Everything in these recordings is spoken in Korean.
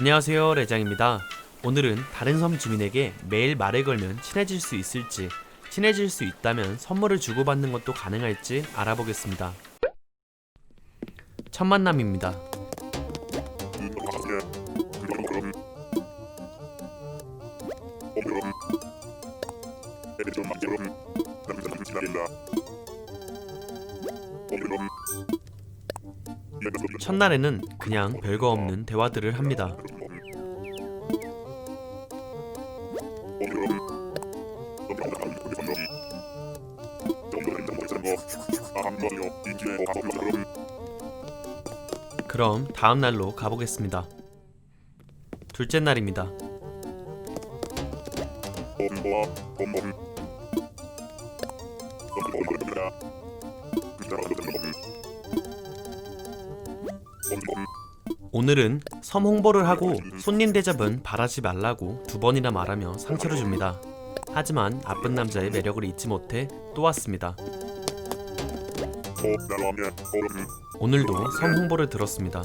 안녕하세요 레장입니다. 오늘은 다른 섬 주민에게 매일 말을 걸면 친해질 수 있을지 친해질 수 있다면 선물을 주고받는 것도 가능할지 알아보겠습니다. 첫 만남입니다. 첫날에는 그냥 별거 없는 대화들을 합니다. 그럼 다음 날로 가보겠습니다. 둘째 날입니다. 오늘은 섬 홍보를 하고 손님 대접은 바라지 말라고 두 번이나 말하며 상처를 줍니다. 하지만 나쁜 남자의 매력을 잊지 못해 또 왔습니다. 오늘도 섬 홍보를 들었습니다.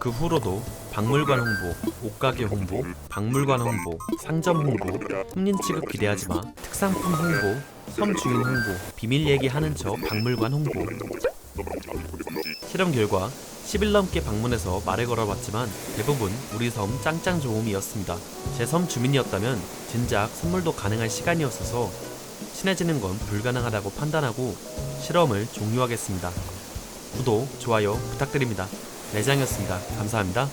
그 후로도 박물관 홍보, 옷가게 홍보, 박물관 홍보, 상점 홍보, 손님 취급 기대하지 마, 특상품 홍보, 섬 주인 홍보, 비밀 얘기 하는 척 박물관 홍보. 실험 결과 10일 넘게 방문해서 말을 걸어봤지만 대부분 우리 섬 짱짱 좋음이었습니다. 제 섬 주민이었다면 진작 선물도 가능한 시간이었어서 친해지는 건 불가능하다고 판단하고 실험을 종료하겠습니다. 구독, 좋아요 부탁드립니다. 내장이었습니다. 감사합니다.